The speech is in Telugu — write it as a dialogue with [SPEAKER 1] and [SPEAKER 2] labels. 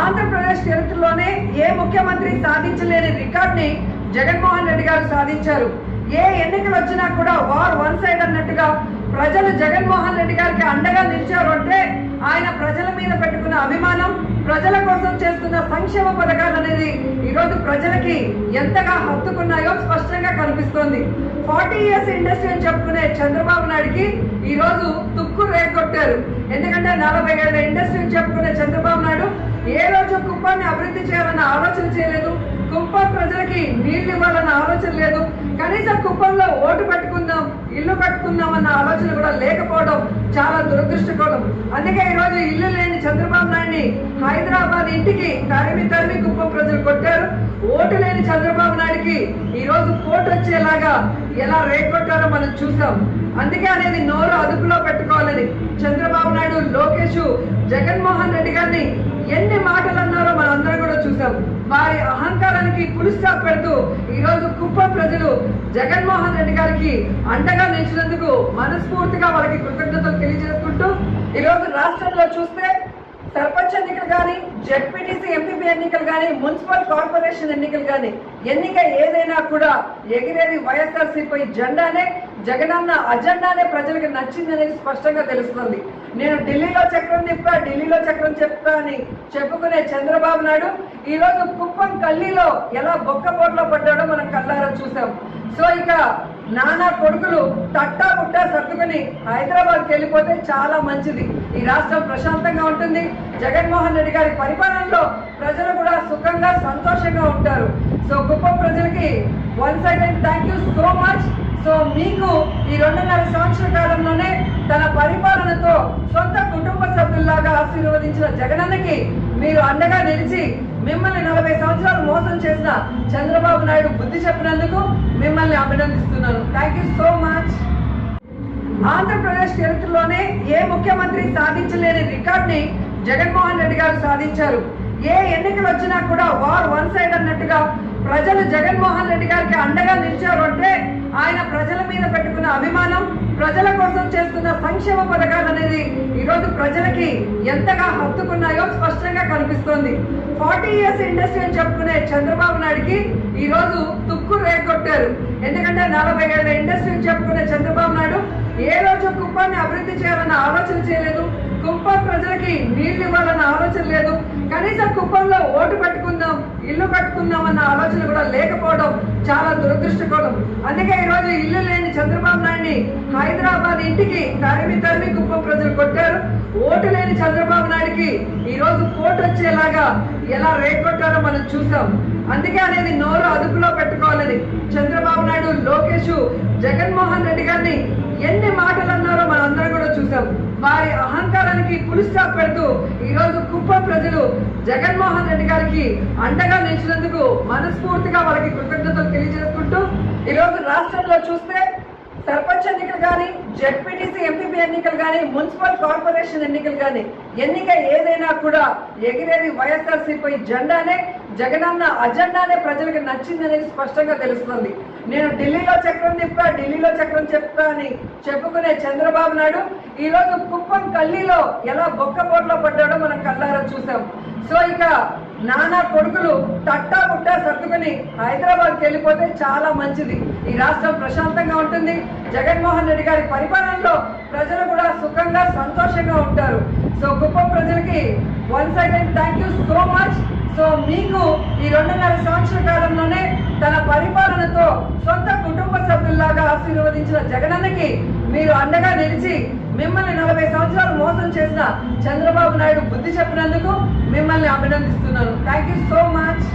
[SPEAKER 1] ఆంధ్రప్రదేశ్ చరిత్రలోనే ఏ ముఖ్యమంత్రి సాధించలేని రికార్డ్ని జగన్మోహన్ రెడ్డి గారు సాధించారు. ఏ ఎన్నికలు వచ్చినా కూడా వార్ వన్ సైడ్ అన్నట్టుగా ప్రజలు జగన్మోహన్ రెడ్డి గారికి అండగా నిలిచారు అంటే ఆయన ప్రజల మీద పెట్టుకున్న అభిమానం ప్రజల కోసం చేస్తున్న సంక్షేమ పథకాలు అనేది ఈరోజు ప్రజలకి ఎంతగా హత్తుకున్నాయో స్పష్టంగా కనిపిస్తోంది. ఫార్టీ ఇయర్స్ ఇండస్ట్రీ అని చెప్పుకునే చంద్రబాబు నాయుడికి ఈరోజు తుక్కు రేగొట్టారు. ఎందుకంటే నలభై ఏళ్ళ ఇండస్ట్రీ అని చెప్పుకునే చంద్రబాబు నాయుడు ఏ రోజు కుప్పాన్ని అభివృద్ధి చేయాలన్న ఆలోచన చేయలేదు. కుప్పం ప్రజలకి నీళ్ళు ఇవ్వాలన్న ఆలోచన లేదు. కనీసం కుప్పంలో ఓటు పెట్టుకుందాం ఇల్లు కట్టుకుందాం అన్న ఆలోచన కూడా లేకపోవడం చాలా దురదృష్టకరం. అందుకే ఈ రోజు ఇల్లు లేని చంద్రబాబు నాయుడిని హైదరాబాద్ ఇంటికి తరిమి తరిమి కుప్పం ప్రజలు కొట్టారు. ఓటు లేని చంద్రబాబు నాయుడికి ఈరోజు కోర్టు వచ్చేలాగా ఎలా రేగొట్టారో మనం చూసాం. అందుకే అనేది నోరు అదుపులో పెట్టుకోవాలని చంద్రబాబు నాయుడు లోకేష్ జగన్మోహన్ రెడ్డి గారిని ఎన్ని మాటలు అన్నారో మనందరం కూడా చూసాం. వారి అహంకారానికి పులిస్టాప్ పెడుతూ ఈరోజు కుప్ప ప్రజలు జగన్మోహన్ రెడ్డి గారికి అండగా నిలిచినందుకు మనస్ఫూర్తిగా వాళ్ళకి కృతజ్ఞతలు తెలియజేసుకుంటూ ఈరోజు రాష్ట్రంలో చూస్తే సర్పంచ్ ఎన్నికలు కానీ జెడ్పీటీసీ ఎంపీపీ ఎన్నికలు కానీ మున్సిపల్ కార్పొరేషన్ ఎన్నికలు కానీ ఎన్నిక ఏదైనా కూడా ఎగిరేది వైఎస్ఆర్సీపై జెండానే జగనన్న అజెండానే ప్రజలకు నచ్చిందనేది స్పష్టంగా తెలుస్తుంది. నేను ఢిల్లీలో చక్రం తిప్పా ఢిల్లీలో చక్రం చెప్పా అని చెప్పుకునే చంద్రబాబు నాయుడు ఈ రోజు కుప్పం కల్లీలో ఎలా బొక్కబోట్లో పడ్డాడో మనం కళ్ళారా చూసాం. సో ఇక నానా కొడుకులు తట్టా పుట్టా సర్దుకుని హైదరాబాద్కి వెళ్ళిపోతే చాలా మంచిది. ఈ రాష్ట్రం ప్రశాంతంగా ఉంటుంది. జగన్మోహన్ రెడ్డి గారి పరిపాలనలో ప్రజలు కూడా సుఖంగా సంతోషంగా ఉంటారు. సో కుప్పం ప్రజలకి వన్స్ అగైన్ మీకు ఈ రెండున్నర సంవత్సర కాలంలోనే తన పరిపాలనతో సొంత కుటుంబ సభ్యుల్లాగా ఆశీర్వదించిన జగనన్నకి మీరు అండగా నిలిచి మిమ్మల్ని నలభై సంవత్సరాలు మోసం చేసిన చంద్రబాబు నాయుడు బుద్ధి చెప్పినందుకు మిమ్మల్ని అభినందిస్తున్నాను. Thank you so much Andhra Pradesh చరిత్రలోనే ఏ ముఖ్యమంత్రి సాధించలేని రికార్డ్ని జగన్మోహన్ రెడ్డి గారు సాధించారు. ఏ ఎన్నికలు వచ్చినా కూడా వార్ వన్ సైడ్ అన్నట్టుగా ప్రజలు జగన్మోహన్ రెడ్డి గారికి అండగా నిలిచారు అంటే ఆయన ప్రజల మీద పెట్టుకున్న అభిమానం ప్రజల కోసం చేస్తున్న సంక్షేమ పథకాలు అనేది ఈరోజు ప్రజలకి ఎంతగా హత్తుకున్నాయో స్పష్టంగా కనిపిస్తోంది. ఫార్టీ ఇయర్స్ ఇండస్ట్రీ అని చెప్పుకునే చంద్రబాబు నాయుడికి ఈరోజు తుక్కు రేగొట్టారు. ఎందుకంటే నలభై ఏళ్ళ ఇండస్ట్రీ అని చెప్పుకునే చంద్రబాబు నాయుడు ఏ రోజు కుప్పాన్ని అభివృద్ధి చేయాలన్న ఆలోచన చేయలేదు. కుప్ప ప్రజలకి నీళ్ళు ఇవ్వాలన్న ఆలోచన లేదు. కనీసం కుప్పంలో ఓటు పెట్టుకుందాం ఇల్లు కట్టుకుందాం అన్న ఆలోచన కూడా లేకపోవడం చాలా దురదృష్టకరం. అందుకే ఈరోజు ఇల్లు లేని చంద్రబాబు నాయుడిని హైదరాబాద్ ఇంటికి తరిమి తరిమి కుప్పం ప్రజలు కొట్టారు. ఓటు లేని చంద్రబాబు నాయుడికి ఈరోజు కోర్టు వచ్చేలాగా ఎలా రేగొట్టారో మనం చూసాం. అందుకే అనేది నోరు అదుపులో పెట్టుకోవాలని చంద్రబాబు నాయుడు లోకేష్ జగన్మోహన్ రెడ్డి గారిని ఎన్ని మాటలు అన్నారో మనందరం కూడా చూసాం వారి అహంకారానికి పులి స్టాప్ పెడుతూ ఈ రోజు కుప్పం ప్రజలు జగన్మోహన్ రెడ్డి గారికి అండగా నిలిచినందుకు మనస్ఫూర్తిగా వాళ్ళకి కృతజ్ఞతలు తెలియజేసుకుంటూ ఈ రోజు రాష్ట్రంలో చూస్తే సర్పంచ్ ఎన్నికలు కానీ జెడ్పీటీసీ ఎంపీపీ ఎన్నికలు కానీ మున్సిపల్ కార్పొరేషన్ ఎన్నికలు కానీ ఎన్నిక ఏదైనా కూడా ఎగిరేది వైఎస్ఆర్సీపీ జెండానే జగనన్న అజెండానే ప్రజలకు నచ్చిందనేది స్పష్టంగా తెలుస్తుంది. నేను ఢిల్లీలో చక్రం తిప్పా ఢిల్లీలో చక్రం చెప్పా అని చెప్పుకునే చంద్రబాబు నాయుడు ఈరోజు కుప్పం కల్లీలో ఎలా బొక్క పోట్లో పడ్డాడో మనం కళ్ళారా చూసాం. సో ఇక నానా కొడుకులు తట్టా ముట్టా సర్దుకుని హైదరాబాద్కి వెళ్ళిపోతే చాలా మంచిది. ఈ రాష్ట్రం ప్రశాంతంగా ఉంటుంది. జగన్మోహన్ రెడ్డి గారి పరిపాలనలో ప్రజలు కూడా సుఖంగా సంతోషంగా ఉంటారు. సో కుప్పం ప్రజలకి once again thank you so much so మీకు ఈ రెండున్నర సంవత్సర కాలంలోనే తన పరిపాలనతో సొంత కుటుంబ సభ్యుల్లాగా ఆశీర్వదించిన జగనన్నకి మీరు అండగా నిలిచి మిమ్మల్ని నలభై సంవత్సరాలు మోసం చేసిన చంద్రబాబు నాయుడు బుద్ధి చెప్పినందుకు మిమ్మల్ని అభినందిస్తున్నాను. Thank you so much